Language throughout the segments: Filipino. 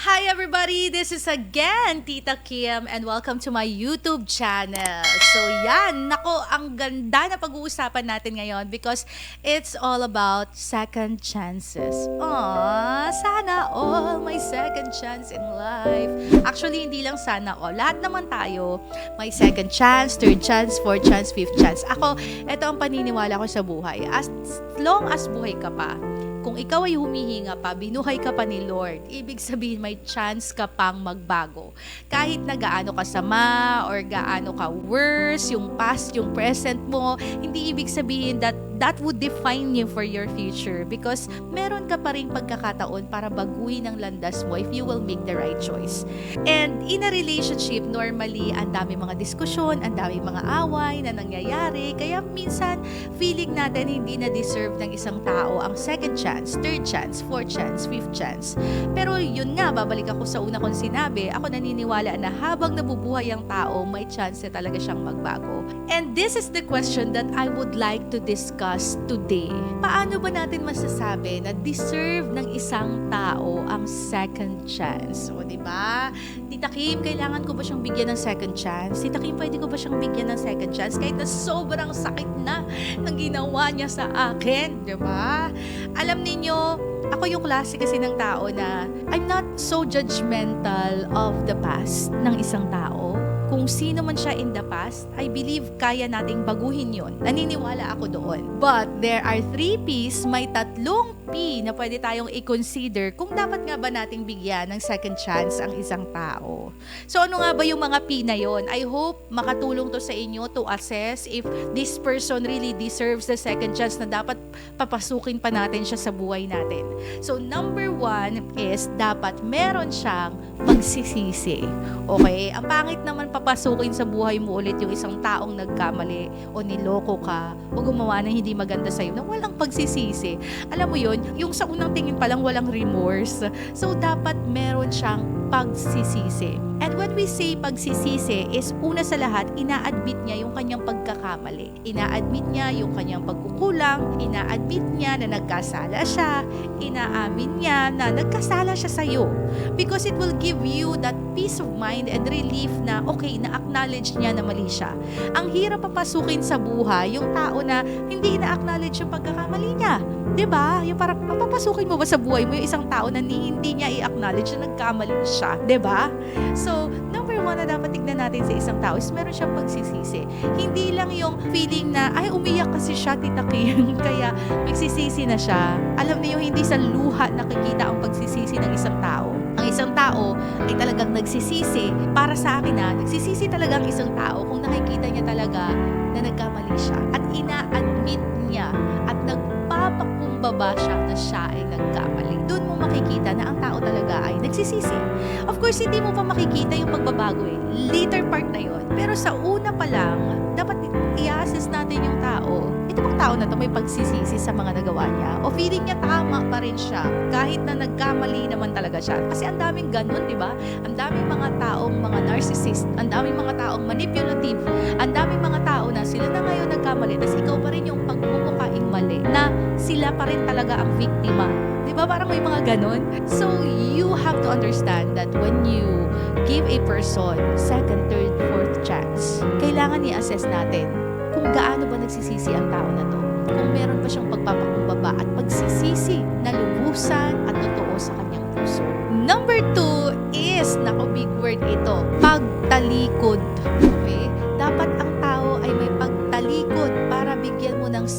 Hi everybody! This is again Tita Kim and welcome to my YouTube channel. So yan, nako, ang ganda na pag-uusapan natin ngayon because it's all about second chances. Aww, sana all may second chance in life. Actually, hindi lang sana all. Lahat naman tayo may second chance, third chance, fourth chance, fifth chance. Ako, ito ang paniniwala ko sa buhay. As long as buhay ka pa, kung ikaw ay humihinga pa, binuhay ka pa ni Lord, ibig sabihin may chance ka pang magbago. Kahit na gaano kasama or gaano ka worse, yung past, yung present mo, hindi ibig sabihin that that would define you for your future because meron ka pa rin pagkakataon para baguhin ang landas mo if you will make the right choice. And in a relationship, normally, ang dami mga diskusyon, ang dami mga away na nangyayari, kaya minsan feeling natin hindi na deserve ng isang tao ang second chance, third chance, fourth chance, fifth chance. Pero yun nga, babalik ako sa una kong sinabi, ako naniniwala na habang nabubuhay ang tao, may chance na talaga siyang magbago. And this is the question that I would like to discuss today. Paano ba natin masasabi na deserve ng isang tao ang second chance? O, di ba? Tita Kim, kailangan ko ba siyang bigyan ng second chance? Tita Kim, pwede ko ba siyang bigyan ng second chance kahit na sobrang sakit na ng ginawa niya sa akin, di ba? Alam ninyo, ako yung klase kasi ng tao na I'm not so judgmental of the past ng isang tao. Kung sino man siya in the past, I believe kaya nating baguhin yon. Naniniwala ako doon. But there are three P's, may tatlong P na pwede tayong i-consider kung dapat nga ba nating bigyan ng second chance ang isang tao. So ano nga ba yung mga P na yon? I hope makatulong to sa inyo to assess if this person really deserves the second chance na dapat papasukin pa natin siya sa buhay natin. So number one is dapat meron siyang pagsisisi. Okay? Ang pangit naman papasukin sa buhay mo ulit yung isang taong nagkamali o niloko ka o gumawa ng hindi maganda sa'yo na walang pagsisisi. Alam mo yun, yung sa unang tingin pa lang walang remorse. So, dapat meron siyang pagsisisi. And when we say pagsisisi is una sa lahat, ina-admit niya yung kanyang pagkakamali. Ina-admit niya yung kanyang pagkukulang. Ina-admit niya na nagkasala siya. Inaamin niya na nagkasala siya sa'yo. Because it will give you that peace of mind and relief na okay, na-acknowledge niya na mali siya. Ang hirap papasukin sa buhay yung tao na hindi na-acknowledge yung pagkakamali niya. 'Di ba? Yung parang papapasukin mo ba sa buhay mo yung isang tao na hindi niya i-acknowledge na nagkamali siya, 'di ba? So, number one na dapat tignan natin sa isang tao is meron siyang pagsisisi. Hindi lang yung feeling na, ay, umiyak kasi siya, tita Kim, kaya magsisisi na siya. Alam niyo, hindi sa luha nakikita ang pagsisisi ng isang tao. Ang isang tao ay talagang nagsisisi. Para sa akin na, nagsisisi talaga ang isang tao kung nakikita niya talaga na nagkamali siya. At ina-admit niya at nagpapakumbaba siya na siya ay nagkamali. Nagsisisi. Of course, hindi mo pa makikita yung pagbabago eh. Later part na yon. Pero sa una pa lang, dapat i-assess natin yung tao. Ito bang tao na to may pagsisisi sa mga nagawa niya? O feeling niya tama pa rin siya kahit na nagkamali naman talaga siya? Kasi ang daming ganun, di ba? Ang daming mga taong mga narcissist, ang daming mga taong manipulative, ang daming mga tao na sila na ngayon nagkamali, tapos ikaw pa rin yung pagmumukaing mali na sila pa rin talaga ang biktima. Di ba? Parang may mga ganun. So, you have to understand that when you give a person second, third, fourth chance, kailangan i-assess natin kung gaano ba nagsisisi ang tao na to. Kung meron pa siyang pagpapakumbaba at pagsisisi na lubusan at totoo sa kanyang puso. Number two is, nako big word ito, pagtalikod. Okay? Dapat ang tao ay may pagtalikod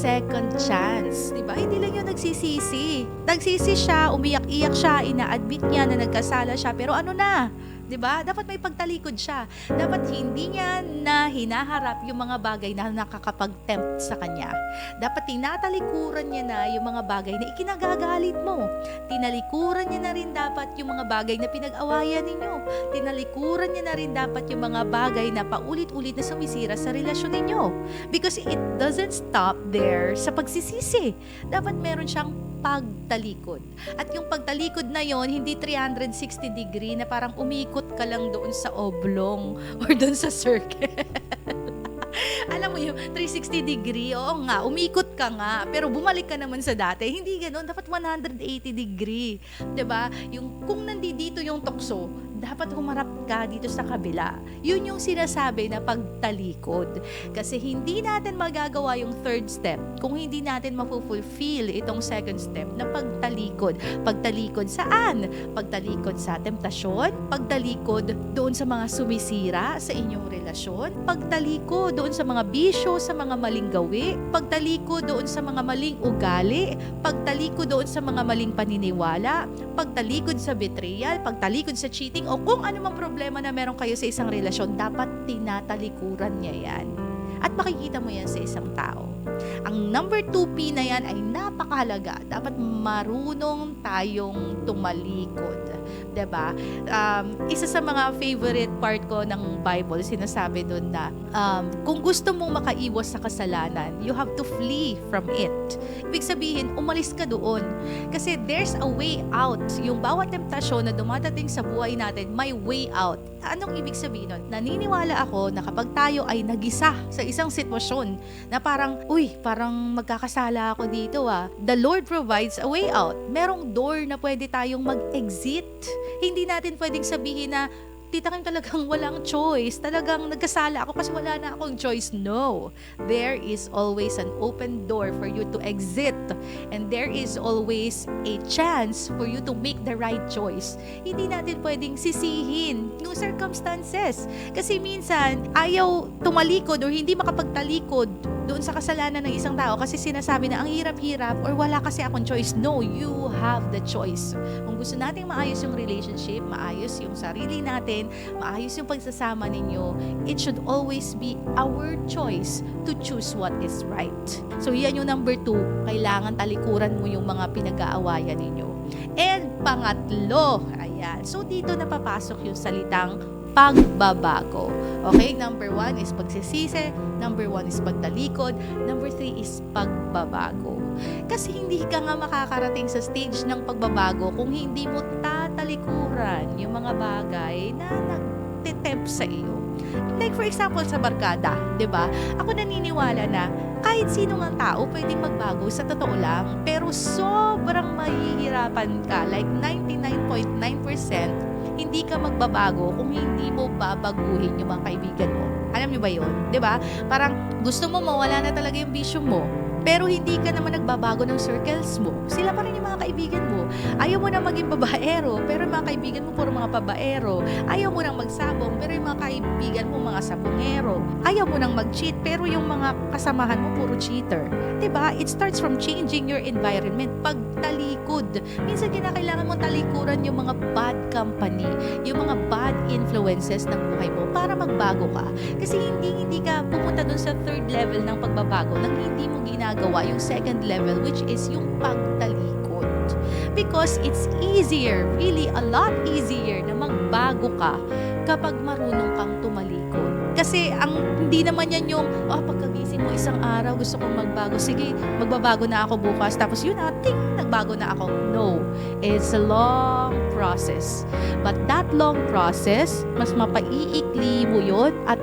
second chance. Di ba? Hindi lang yung nagsisisi. Nagsisi siya, umiyak-iyak siya, ina-admit niya na nagkasala siya, pero ano na? 'Di ba? Dapat may pagtalikod siya. Dapat hindi niya na hinaharap yung mga bagay na nakakapag-tempt sa kanya. Dapat tinatalikuran niya na yung mga bagay na ikinagagalit mo. Tinalikuran niya na rin dapat yung mga bagay na pinag-awayan ninyo. Tinalikuran niya na rin dapat yung mga bagay na paulit-ulit na sumisira sa relasyon ninyo. Because it doesn't stop there sa pagsisisi. Dapat meron siyang pagtalikod. At yung pagtalikod na yon hindi 360 degree na parang umikot ka lang doon sa oblong or doon sa circle. alam mo yung 360 degree, oo nga, umikot ka nga, pero bumalik ka naman sa dati. Hindi ganoon, dapat 180 degree. 'Di ba? Yung kung nandito yung tukso, dapat humarap ka dito sa kabila. Yun yung sinasabi na pagtalikod. Kasi hindi natin magagawa yung third step kung hindi natin mapufulfill itong second step na pagtalikod. Pagtalikod saan? Pagtalikod sa temptasyon, pagtalikod doon sa mga sumisira sa inyong relasyon, pagtalikod doon sa mga bisyo, sa mga maling gawi, pagtalikod doon sa mga maling ugali, pagtalikod doon sa mga maling paniniwala, pagtalikod sa betrayal, pagtalikod sa cheating, o kung ano mang problema na meron kayo sa isang relasyon, dapat tinatalikuran niya yan. At makikita mo yan sa isang tao. Ang number 2P na yan ay napakahalaga. Dapat marunong tayong tumalikod. ba? Um, isa sa mga favorite part ko ng Bible, sinasabi doon na um, kung gusto mong makaiwas sa kasalanan, you have to flee from it. Ibig sabihin, umalis ka doon. Kasi there's a way out. Yung bawat temptasyon na dumadating sa buhay natin, may way out. Anong ibig sabihin nun? Naniniwala ako na kapag tayo ay nagisa sa isang sitwasyon na parang, uy, parang magkakasala ako dito ah. The Lord provides a way out. Merong door na pwede tayong mag-exit. Hindi natin pwedeng sabihin na Tita Kim talagang walang choice. Talagang nagkasala ako kasi wala na akong choice. No. There is always an open door for you to exit. And there is always a chance for you to make the right choice. Hindi natin pwedeng sisihin yung circumstances. Kasi minsan, ayaw tumalikod or hindi makapagtalikod doon sa kasalanan ng isang tao kasi sinasabi na ang hirap-hirap or wala kasi akong choice. No, you have the choice. Kung gusto nating maayos yung relationship, maayos yung sarili natin, maayos yung pagsasama ninyo, it should always be our choice to choose what is right. So yan yung number two, kailangan talikuran mo yung mga pinag-aawayan ninyo. And pangatlo, ayan, so dito napapasok yung salitang pagbabago. Okay, number one is pagsisisi, number one is pagtalikod, number three is pagbabago. Kasi hindi ka nga makakarating sa stage ng pagbabago kung hindi mo tatalikuran yung mga bagay na nagtitempt sa iyo. Like for example sa barkada, 'di ba? Ako naniniwala na kahit sino ng tao pwedeng magbago sa totoo lang, pero sobrang mahihirapan ka, like 99.9% hindi ka magbabago kung hindi mo babaguhin yung mga kaibigan mo. Alam niyo ba yun? ba? Parang gusto mo mawala na talaga yung vision mo. Pero hindi ka naman nagbabago ng circles mo. Sila pa rin yung mga kaibigan mo. Ayaw mo na maging babaero, pero yung mga kaibigan mo puro mga babaero. Ayaw mo nang magsabong, pero yung mga kaibigan mo mga sabongero. Ayaw mo nang mag-cheat, pero yung mga kasamahan mo puro cheater. ba? It starts from changing your environment. Pagtalikod. Minsan kinakailangan mo talikuran yung mga bad company, yung mga bad influences ng buhay mo para magbago ka. Kasi hindi level ng pagbabago nang hindi mo ginagawa yung second level which is yung pagtalikod. Because it's easier, really a lot easier na magbago ka kapag marunong kang tumalikod. Kasi ang hindi naman yan yung, oh, pagkagising mo isang araw, gusto kong magbago. Sige, magbabago na ako bukas. Tapos yun na, ting, nagbago na ako. No. It's a long process. But that long process, mas mapaiikli mo yun at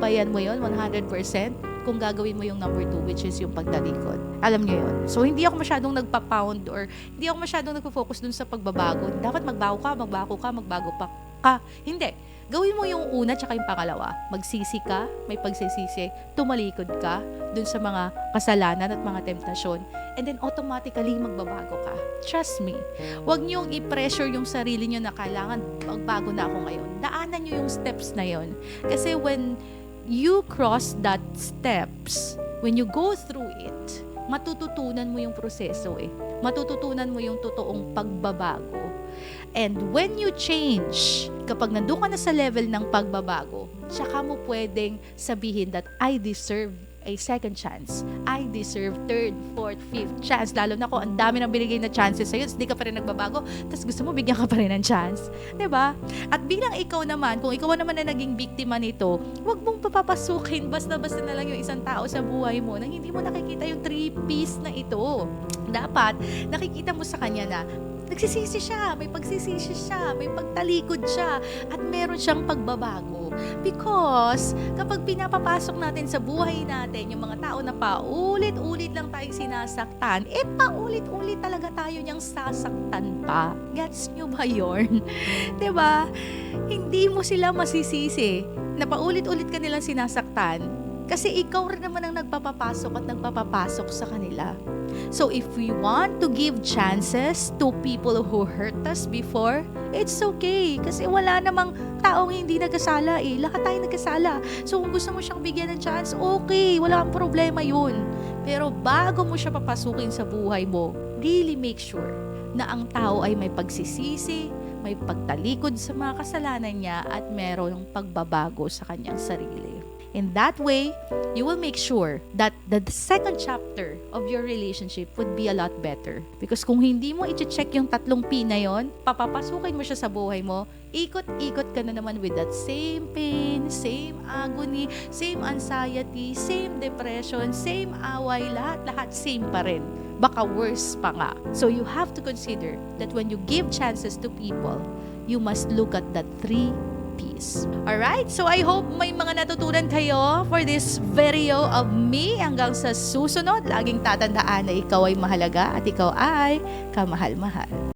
mapagtatanggumpayan mo yun 100% kung gagawin mo yung number two, which is yung pagtalikod. Alam niyo yun. So, hindi ako masyadong nagpa-pound or hindi ako masyadong nagpo-focus dun sa pagbabago. Dapat magbago ka, magbago ka, magbago pa ka. Hindi. Gawin mo yung una tsaka yung pangalawa. Magsisi ka, may pagsisisi, tumalikod ka dun sa mga kasalanan at mga temptasyon. And then automatically magbabago ka. Trust me. Huwag niyong i-pressure yung sarili niyo na kailangan magbago na ako ngayon. Daanan niyo yung steps na yon. Kasi when you cross that steps, when you go through it, matututunan mo yung proseso eh. Matututunan mo yung totoong pagbabago. And when you change, kapag nandun ka na sa level ng pagbabago, tsaka mo pwedeng sabihin that I deserve a second chance. I deserve third, fourth, fifth chance. Lalo na kung ang dami nang binigay na chances sa'yo, hindi ka pa rin nagbabago, tapos gusto mo bigyan ka pa rin ng chance. ba? At bilang ikaw naman, kung ikaw naman na naging biktima nito, huwag mong papapasukin basta-basta na lang yung isang tao sa buhay mo nang hindi mo nakikita yung three piece na ito. Dapat, nakikita mo sa kanya na nagsisisi siya, may pagsisisi siya, may pagtalikod siya, at meron siyang pagbabago. Because kapag pinapapasok natin sa buhay natin yung mga tao na paulit-ulit lang tayong sinasaktan, eh paulit-ulit talaga tayo niyang sasaktan pa. Gets nyo ba yun? ba? Hindi mo sila masisisi na paulit-ulit ka nilang sinasaktan kasi ikaw rin naman ang nagpapapasok at nagpapapasok sa kanila. So if we want to give chances to people who hurt us before, it's okay. Kasi wala namang taong hindi nagkasala eh. Lahat tayo nagkasala. So kung gusto mo siyang bigyan ng chance, okay. Wala kang problema yun. Pero bago mo siya papasukin sa buhay mo, really make sure na ang tao ay may pagsisisi, may pagtalikod sa mga kasalanan niya at merong pagbabago sa kanyang sarili. In that way, you will make sure that the second chapter of your relationship would be a lot better. Because kung hindi mo i-check yung tatlong P na yon, papapasukin mo siya sa buhay mo, ikot-ikot ka na naman with that same pain, same agony, same anxiety, same depression, same away, lahat-lahat same pa rin. Baka worse pa nga. So you have to consider that when you give chances to people, you must look at that three P's. Alright? So I hope may mga natutunan kayo for this video of me. Hanggang sa susunod, laging tatandaan na ikaw ay mahalaga at ikaw ay kamahal-mahal.